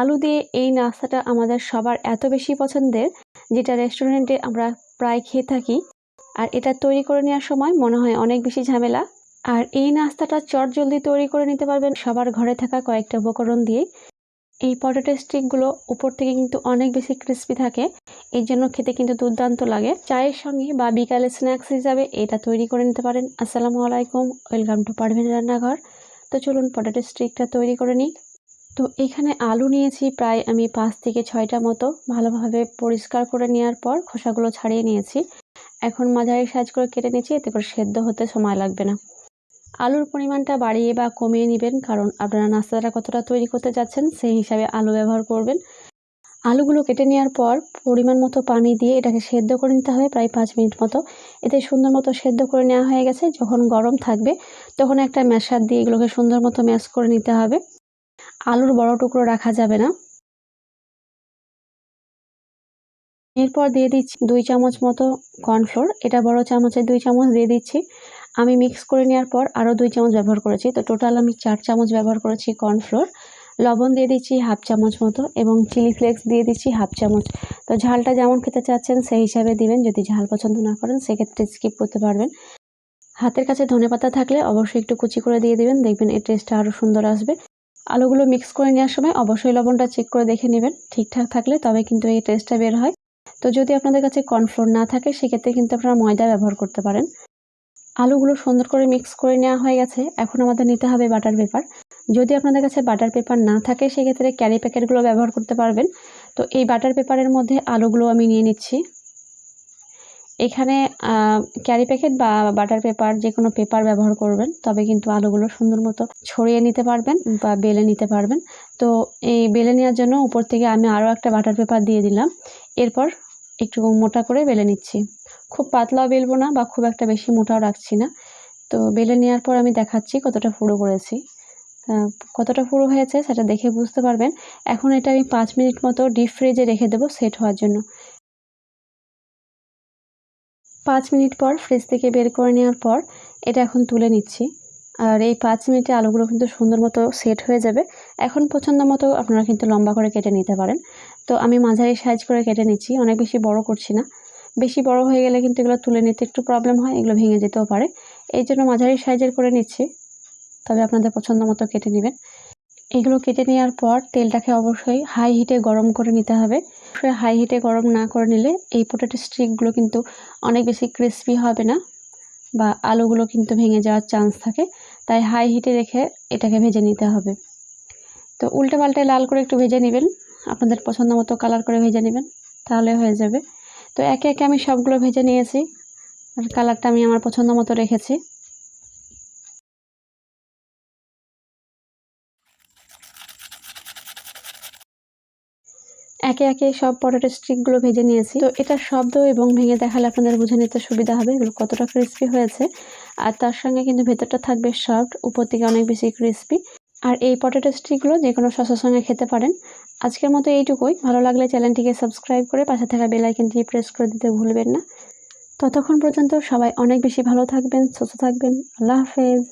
আলু দিয়ে এই নাস্তাটা আমাদের সবার এত বেশি পছন্দের, যেটা রেস্টুরেন্টে আমরা প্রায় খেয়ে থাকি। আর এটা তৈরি করে নেওয়ার সময় মনে হয় অনেক বেশি ঝামেলা। আর এই নাস্তাটা চট জলদি তৈরি করে নিতে পারবেন সবার ঘরে থাকা কয়েকটা উপকরণ দিয়ে। এই পটেটো স্টিকগুলো উপর থেকে কিন্তু অনেক বেশি ক্রিস্পি থাকে এই জন্য খেতে কিন্তু দুর্দান্ত লাগে। চায়ের সঙ্গে বা বিকালে স্ন্যাক্স হিসাবে এটা তৈরি করে নিতে পারেন। আসসালামু আলাইকুম, ওয়েলকাম টু পারভিন রান্নাঘর। তো চলুন পটেটো স্টিকটা তৈরি করে নিই। তো এখানে আলু নিয়েছি প্রায় আমি পাঁচ থেকে ছয়টা মতো ভালোভাবে পরিষ্কার করে নেওয়ার পর খোসাগুলো ছাড়িয়ে নিয়েছি। এখন মাঝারি সাইজ করে কেটে নিয়েছি, এতে করে সেদ্ধ হতে সময় লাগবে না। আলুর পরিমাণটা বাড়িয়ে বা কমিয়ে নেবেন, কারণ আপনারা নাস্তাটা কতটা তৈরি করতে যাচ্ছেন সেই হিসাবে আলু ব্যবহার করবেন। আলুগুলো কেটে নেওয়ার পর পরিমাণ মতো পানি দিয়ে এটাকে সেদ্ধ করে নিতে হবে প্রায় পাঁচ মিনিট মতো। এতে সুন্দর মতো সেদ্ধ করে নেওয়া হয়ে গেছে। যখন গরম থাকবে, তখন একটা ম্যাশার দিয়ে এগুলোকে সুন্দর মতো ম্যাশ করে নিতে হবে। আলুর বড় টুকরো রাখা যাবে না। এরপর দিয়ে দিচ্ছি দুই চামচ মতো কর্নফ্লোর। এটা বড় চামচে দুই চামচ দিয়ে দিচ্ছি। আমি মিক্স করে নেওয়ার পর আরও দুই চামচ ব্যবহার করেছি। তো টোটাল আমি চার চামচ ব্যবহার করেছি কর্নফ্লোর। লবণ দিয়ে দিচ্ছি হাফ চামচ মতো এবং চিলি ফ্লেক্স দিয়ে দিচ্ছি হাফ চামচ। তো ঝালটা যেমন খেতে চাচ্ছেন সেই হিসাবে দিবেন। যদি ঝাল পছন্দ না করেন সেক্ষেত্রে স্কিপ করতে পারবেন। হাতের কাছে ধনে পাতা থাকলে অবশ্যই একটু কুচি করে দিয়ে দিবেন। দেখবেন এই টেস্টটা আরও সুন্দর আসবে। আলুগুলো মিক্স করে নেওয়ার সময় অবশ্যই লবণটা চেক করে দেখে নেবেন। ঠিকঠাক থাকলে তবে কিন্তু এই টেস্টটা বের হয়। তো যদি আপনাদের কাছে কর্নফ্লোর না থাকে, সেক্ষেত্রে কিন্তু আপনারা ময়দা ব্যবহার করতে পারেন। আলুগুলো সুন্দর করে মিক্স করে নেওয়া হয়ে গেছে। এখন আমাদের নিতে হবে বাটার পেপার যদি আপনাদের কাছে বাটার পেপার না থাকে, সেক্ষেত্রে ক্যারি প্যাকেটগুলো ব্যবহার করতে পারবেন। তো এই বাটার পেপারের মধ্যে আলুগুলো আমি নিয়ে নিচ্ছি। এখানে ক্যারি প্যাকেট বা বাটার পেপার যে কোনো পেপার ব্যবহার করবেন, তবে কিন্তু আলুগুলো সুন্দর মতো ছড়িয়ে নিতে পারবেন বা বেলে নিতে পারবেন। তো এই বেলে নেওয়ার জন্য উপর থেকে আমি আরও একটা বাটার পেপার দিয়ে দিলাম। এরপর একটু মোটা করে বেলে নিচ্ছি। খুব পাতলাও বেলবো না বা খুব একটা বেশি মোটাও রাখছি না। তো বেলে নেওয়ার পর আমি দেখাচ্ছি কতটা ফুড়ো করেছি। কতটা পুরো হয়েছে সেটা দেখে বুঝতে পারবেন। এখন এটা আমি পাঁচ মিনিট মতো ডিপ ফ্রিজে রেখে দেবো সেট হওয়ার জন্য। পাঁচ মিনিট পর ফ্রিজ থেকে বের করে নেওয়ার পর এটা এখন তুলে নিচ্ছি। আর এই পাঁচ মিনিটে আলুগুলো কিন্তু সুন্দর মতো সেট হয়ে যাবে। এখন পছন্দ মতো আপনারা কিন্তু লম্বা করে কেটে নিতে পারেন। তো আমি মাঝারি সাইজ করে কেটে নিচ্ছি, অনেক বেশি বড় করছি না। বেশি বড় হয়ে গেলে কিন্তু এগুলো তুলে নিতে একটু প্রবলেম হয়, এগুলো ভেঙে যেতেও পারে। এই জন্য মাঝারি সাইজের করে নিচ্ছি। তবে আপনাদের পছন্দ মতো কেটে নেবেন। এগুলো কেটে নেওয়ার পর তেলটাকে অবশ্যই হাই হিটে গরম করে নিতে হবে। হাই হিটে গরম না করে নিলে এই পোটেটো স্টিকগুলো কিন্তু অনেক বেশি ক্রিসপি হবে না বা আলুগুলো কিন্তু ভেঙে যাওয়ার চান্স থাকে। তাই হাই হিটে রেখে এটাকে ভেজে নিতে হবে। তো উল্টে পাল্টে লাল করে একটু ভেজে নেবেন। আপনাদের পছন্দ মতো কালার করে ভেজে নেবেন, তাহলে হয়ে যাবে। তো একে একে আমি সবগুলো ভেজে নিয়েছি। আর কালারটা আমি আমার পছন্দ মতো রেখেছি। একে একে সব পটেটো স্টিকগুলো ভেজে নিয়েছি। তো এটা শব্দ এবং ভেঙে দেখালে আপনাদের বুঝে নিতে সুবিধা হবে এগুলো কতটা ক্রিস্পি হয়েছে। আর তার সঙ্গে কিন্তু ভেতরটা থাকবে সফট উপর থেকে অনেক বেশি ক্রিস্পি আর এই পটেটো স্টিকগুলো যে কোনো সসের সঙ্গে খেতে পারেন। আজকের মতো এইটুকুই। ভালো লাগলে চ্যানেলটিকে সাবস্ক্রাইব করে পাশে থাকা বেলাইকনটি প্রেস করে দিতে ভুলবেন না। ততক্ষণ পর্যন্ত সবাই অনেক বেশি ভালো থাকবেন, সুস্থ থাকবেন। আল্লাহ হাফেজ।